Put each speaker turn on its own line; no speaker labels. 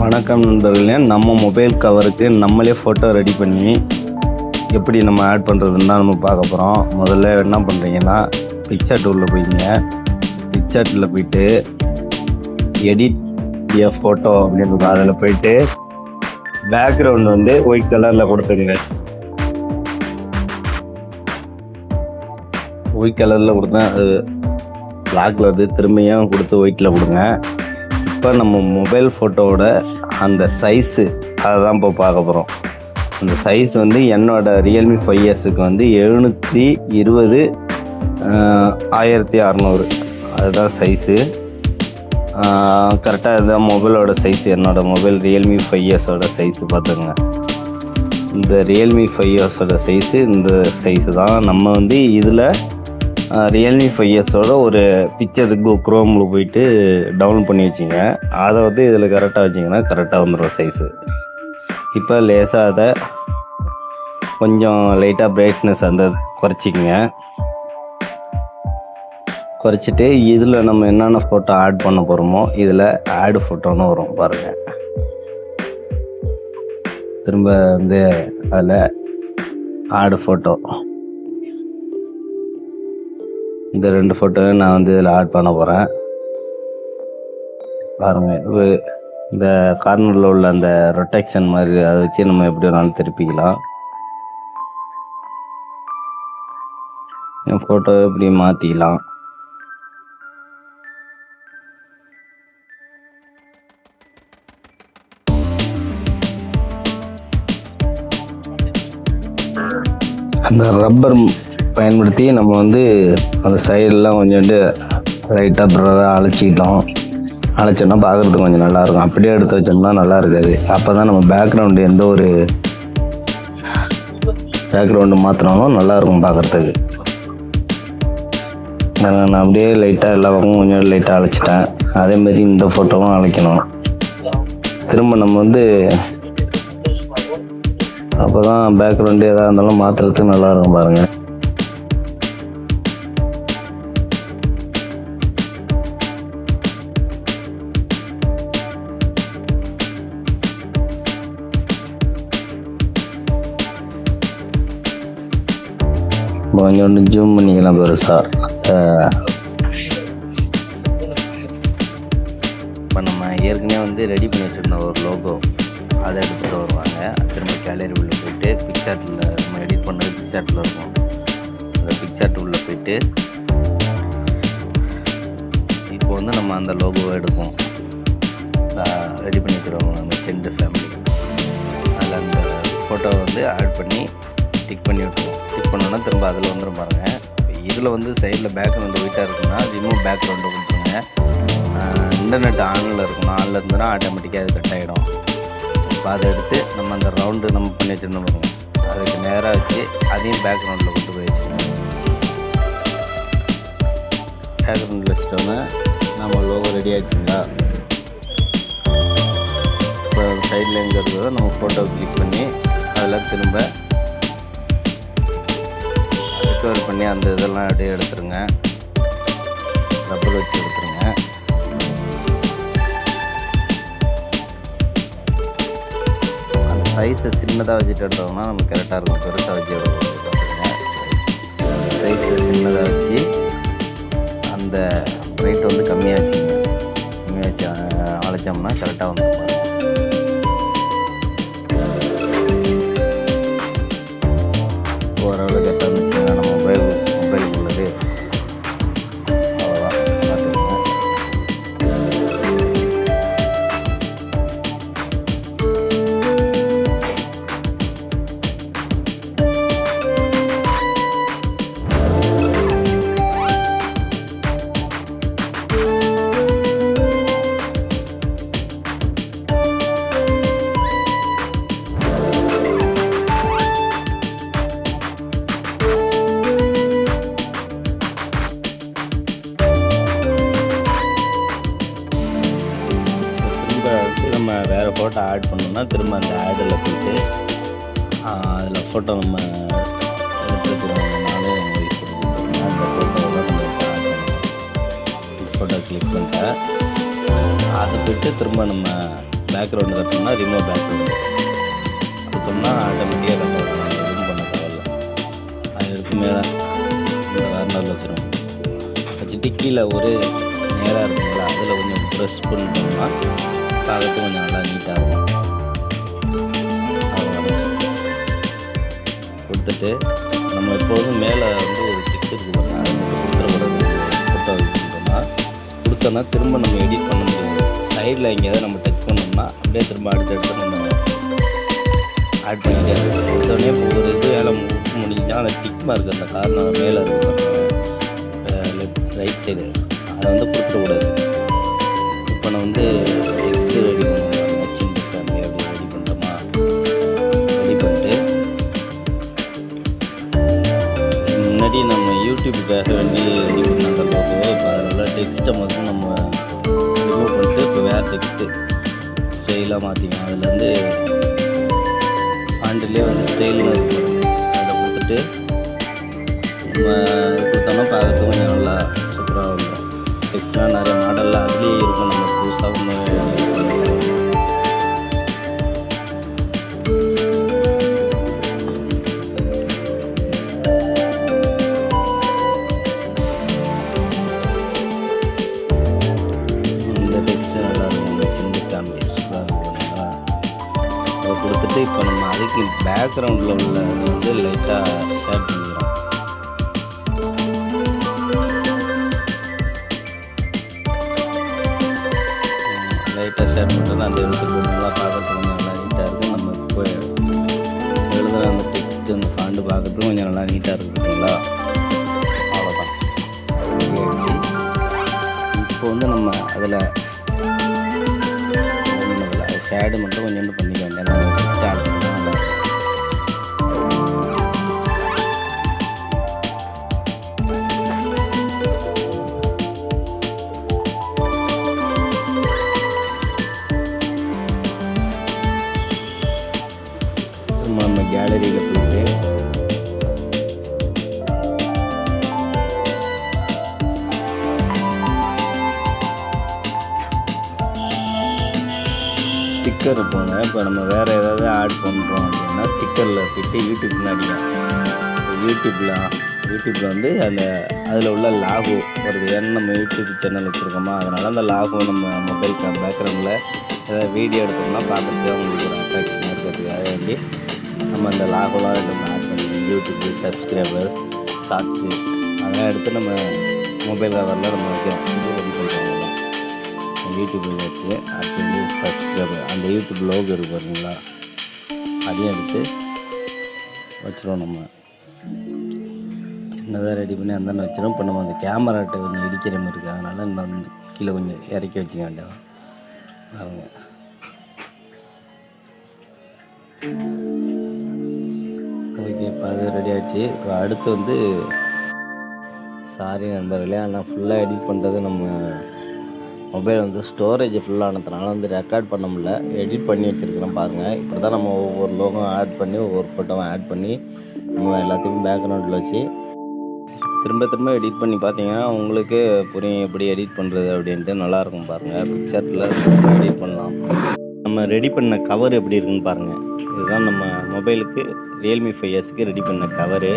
வணக்கம் நண்பர்களே நம்ம மொபைல் கவருக்கு நம்மளே ஃபோட்டோ ரெடி பண்ணி எப்படி நம்ம ஆட் பண்ணுறதுன்னு தான் நம்ம பார்க்க போகிறோம் முதல்ல என்ன பண்ணுறீங்கன்னா பிக்சர் டூலில் போயிங்க பிக்சர்டில் போயிட்டு எடிட் ஏ ஃபோட்டோ அப்படின்னு அதில் போயிட்டு பேக்ரவுண்ட் வந்து ஒயிட் கலரில் கொடுத்துருங்க. ஒயிட் கலரில் கொடுத்தேன் அது பிளாக்ல வந்து திரும்பியும் கொடுத்து ஒயிட்டில் கொடுங்க. இப்போ நம்ம மொபைல் ஃபோட்டோவோட அந்த சைஸு அதை தான் இப்போ பார்க்க போகிறோம் அந்த சைஸ் வந்து என்னோடய ரியல்மி ஃபைவ் எஸ்ஸுக்கு வந்து எழுநூற்றி இருபது ஆயிரத்தி அறநூறு. அதுதான் சைஸு கரெக்டாக இதுதான் மொபைலோட சைஸ் என்னோட மொபைல் ரியல்மி ஃபைவ் எஸ்ஸோட சைஸு பார்த்துங்க இந்த ரியல்மி ஃபைவ் எஸ்ஸோட சைஸு இந்த சைஸு தான். நம்ம வந்து இதில் ரியல்மி ஃபைவ் இயர்ஸோட ஒரு பிக்சர் குரோமில் போயிட்டு டவுன்லோட் பண்ணி வச்சிங்க. அதை வந்து இதில் கரெக்டாக வச்சிங்கன்னா கரெக்டாக வந்துடும் சைஸு இப்போ லேசாக அதை கொஞ்சம் லைட்டாக பிரைட்னஸ் அந்த குறைச்சிக்கங்க. குறைச்சிட்டு இதில் நம்ம என்னென்ன ஃபோட்டோ ஆட் பண்ண போகிறோமோ இதில் ஆடு ஃபோட்டோன்னு வரும் பாருங்கள் திரும்ப வந்து அதில் ஆடு ஃபோட்டோ இந்த ரெண்டு ஃபோட்டோவையும் நான் வந்து இதில் ஆட் பண்ண போகிறேன் பாருங்கள் இந்த கார்னரில் உள்ள அந்த ரொட்டேக்ஷன் மாதிரி அதை வச்சு நம்ம எப்படி வேணாலும் திருப்பிக்கலாம். என் ஃபோட்டோ எப்படி மாற்றிக்கலாம் அந்த ரப்பர் பயன்படுத்தி நம்ம வந்து அந்த சைடெலாம் கொஞ்சோண்டு லைட்டாக ப்ரராக அழைச்சிக்கிட்டோம். அழைச்சோன்னா பார்க்குறதுக்கு கொஞ்சம் நல்லாயிருக்கும். அப்படியே எடுத்து வச்சோம்னா நல்லா இருக்காது அப்போ தான் நம்ம பேக்ரவுண்டு எந்த ஒரு பேக்ரவுண்டு மாற்றினாலும் நல்லாயிருக்கும் பார்க்குறதுக்கு நான் அப்படியே லைட்டாக எல்லா பக்கமும் கொஞ்சம் லைட்டாக அழைச்சிட்டேன். அதேமாரி இந்த ஃபோட்டோவும் அழைக்கணும். திரும்ப நம்ம வந்து அப்போ தான் பேக்ரவுண்டு எதாக இருந்தாலும் மாற்றுறதுக்கு நல்லாயிருக்கும் பாருங்கள் கொஞ்சோண்டு ஜூம் பண்ணிக்கலாம் பெருசாக இப்போ நம்ம ஏற்கனவே வந்து ரெடி பண்ணி வச்சுருந்தோம் ஒரு லோகோ அதை எடுத்துகிட்டு வருவாங்க. திரும்ப கேலரி உள்ளே போயிட்டு பிக்சார்ட்டில் நம்ம எடிட் பண்ணுறது பிக்சார்ட்டில் இருக்கும். அந்த பிக்சார்ட் உள்ளே போயிட்டு இப்போ வந்து நம்ம அந்த லோகோவை எடுப்போம். ரெடி பண்ணி வச்சுருவோம் நம்ம செண்டு ஃபேமிலி அதில் அந்த ஃபோட்டோவை வந்து ஆட் பண்ணி டிக் பண்ணி விட்டுருவோம் பண்ணோன்னா திரும்ப அதில் வந்துடும் பாருங்கள் இதில் வந்து சைடில் பேக்ரவுண்டு வீட்டாக இருக்குன்னா ரிமூவ் பேக்ரவுண்டு கொடுத்துருங்க. இன்டர்நெட் ஆனில் இருக்கணும் ஆனில் இருந்ததுன்னா ஆட்டோமேட்டிக்காக அது கட் ஆகிடும் இப்போ அதை எடுத்து நம்ம அந்த ரவுண்டு நம்ம பண்ணி வச்சுருந்தோம் பாருங்க. அதுக்கு நேராக வச்சு அதையும் பேக்ரவுண்டில் கொண்டு போய் வச்சுக்கணும். பேக்ரவுண்டில் வச்சிட்டோன்னா நம்ம லோகோ ரெடி ஆகிடுச்சுங்களா இப்போ சைடில் எங்கே இருக்கிறதோ நம்ம ஃபோட்டோ கிளிக் பண்ணி அதில் திரும்ப ரெக்கவர் பண்ணி அந்த இதெல்லாம் அப்படியே எடுத்துருங்க. ரப்பர் வச்சு எடுத்துருங்க. அந்த சைஸை சின்னதாக வச்சுட்டு எடுத்தோம்னா நமக்கு கரெக்டாக இருக்கும். பெருசாக வச்சு எடுத்துருங்க சைஸை சின்னதாக வச்சு அந்த ரேட் வந்து கம்மியாக வச்சுங்க கம்மியாக வச்சு அழைச்சோம்னா கரெக்டாக வந்துருப்பாங்க ஃபோட்டோ ஆட் பண்ணோம்னா திரும்ப அந்த ஆடில் போயிட்டு அதில் ஃபோட்டோ நம்ம எடுத்துக்கிறோம்னாலே வச்சுருவாங்க நானே அந்த ஃபோட்டோவை நம்ம ஆட் பண்ணணும் ஃபோட்டோ கிளிக் பண்ணிட்டேன் அதை போயிட்டு திரும்ப நம்ம பேக்ரவுண்டு கட்டோம்னா ரிமூவ் பேக்ரவுண்டு கொடுத்தோம்னா ஆட்டோமேட்டிக்காக கட் ஆகும் எதுவும் பண்ண தேவையில்ல. அது எடுத்து மேலே இந்த கார்னரில் வச்சிரும் வச்சுட்டு கீழே ஒரு நேராக இருக்குங்களா அதில் கொஞ்சம் ப்ரெஸ் பண்ணிட்டோம்னா பார்க்கறது கொஞ்சம் நல்லா நீட்டாக இருக்கும். கொடுத்துட்டு நம்ம எப்போதும் மேலே வந்து ஒரு டிக் இருக்கு பாருங்க. அதை ஃபோட்டோ கொடுத்தோம்னா கொடுத்தோன்னா திரும்ப நம்ம எடிட் பண்ண முடியும் சைடில் எங்கேயாவது நம்ம டச் பண்ணோம்னா அப்படியே திரும்ப அடுத்தடுத்து நம்ம ஆட் பண்ணிட்டே இருக்கோம் கொடுத்தோடனே இப்போ ஒரு இது வேலை முடிஞ்சால் அந்த டிக் மார்க் அந்த காரணம் மேலே இருக்கும் லெஃப்ட் ரைட் சைடு அதை வந்து கொடுத்துடக்கூடாது. இப்போ நான் வந்து யூடியூப்புக்காக வேண்டி ரெடி பண்ண அந்த இப்போ அதில் டெக்ஸ்ட்டை மட்டும் நம்ம ரிமூவ் பண்ணிட்டு இப்போ வேறு டெக்ஸ்ட்டு ஸ்டைலாக மாற்றிக்கணும் அதுலேருந்து வந்து வந்து ஸ்டைல் இருக்கு அதில் கொடுத்துட்டு நம்ம கொடுத்தோம்னா பார்க்கறதுக்கு கொஞ்சம் நல்லா சூப்பராக இருக்கும். டெக்ஸ்ட்லாம் நிறைய மாடலில் அதுலேயே நம்ம பேக்ரவுண்டில் உள்ள இது வந்து லைட்டாக ஷேர் பண்ணிக்கிறோம். லைட்டாக ஷேர் பண்ணுறது அந்த எழுத்து நல்லா பார்க்கறதுக்கு கொஞ்சம் நல்லா நீட்டாக இருக்கும் நம்ம இப்போ எழுதுகிற அந்த டெக்ஸ்ட் அந்த ஃபாண்டு பார்க்கறதுக்கு கொஞ்சம் நல்லா நீட்டாக இருக்குது பார்த்தீங்களா அவ்வளோதான் இப்போ வந்து நம்ம அதில் ஷேடு மட்டும் கொஞ்சோண்டு பண்ணி கேலரியில் போயிட்டு ஸ்டிக்கர் போங்க. இப்போ நம்ம வேறு ஏதாவது ஆட் பண்ணுறோம் அப்படின்னா ஸ்டிக்கரில் போயிட்டு யூடியூப் முன்னாடியும் யூடியூப்பில் யூடியூப்பில் வந்து அந்த அதில் உள்ள லாகோ வருது ஏன்னா நம்ம யூடியூப் சேனல் வச்சுருக்கோமா? அதனால் அந்த லாகோ நம்ம மொபைல் பேக்ரவுண்டில் ஏதாவது வீடியோ எடுத்தோம்னா பார்க்குறதுக்கு அவங்களுக்கு ஒரு அட்ராக்ஷனாக இருக்கிறதுக்காக வேண்டி நம்ம அந்த லாகோலாம் நம்ம ஆட் பண்ணி யூடியூப்பு சப்ஸ்கிரைபர் சாட்சி அதெல்லாம் எடுத்து நம்ம மொபைல் கவரில் நம்ம வைக்கிறோம். இது ரெடி பண்ணுறோம் யூடியூப்பில் வச்சு அடுத்தது சப்ஸ்கிரைபர் அந்த யூடியூப் லோகோ இருக்கு பாருங்களா? அதையும் எடுத்து வச்சிருவோம் நம்ம. சின்னதாக ரெடி பண்ணி அந்த வச்சிடும் இப்போ நம்ம அந்த கேமராட்ட கொஞ்சம் இடிக்கிற மாதிரி இருக்குது அதனால் நம்ம வந்து கீழே கொஞ்சம் இறக்கி வச்சுக்க வேண்டியதான் பாருங்க. ஓகே இப்போ அது ரெடி ஆயிடுச்சு இப்போ அடுத்து வந்து சாரி நண்பர்களே ஆனால் ஃபுல்லாக எடிட் பண்ணுறது நம்ம மொபைல் வந்து ஸ்டோரேஜ் ஃபுல்லானதுனால வந்து ரெக்கார்ட் பண்ண முடியல. எடிட் பண்ணி வச்சுருக்கிறோம் பாருங்கள் இப்படி தான் நம்ம ஒவ்வொரு லோகம் ஆட் பண்ணி ஒவ்வொரு ஃபோட்டோவும் ஆட் பண்ணி நம்ம எல்லாத்தையும் பேக்ரவுண்டில் வச்சு திரும்ப திரும்ப எடிட் பண்ணி பார்த்தீங்கன்னா உங்களுக்கு புரியும் எப்படி எடிட் பண்ணுறது அப்படின்ட்டு நல்லாயிருக்கும் பாருங்கள் பிக்சரில் எடிட் பண்ணலாம். நம்ம ரெடி பண்ண கவர் எப்படி இருக்குன்னு பாருங்கள் இதுதான் நம்ம மொபைலுக்கு ரியல்மி ஃபைவ் எஸ்க்கு ரெடி பண்ண கவரு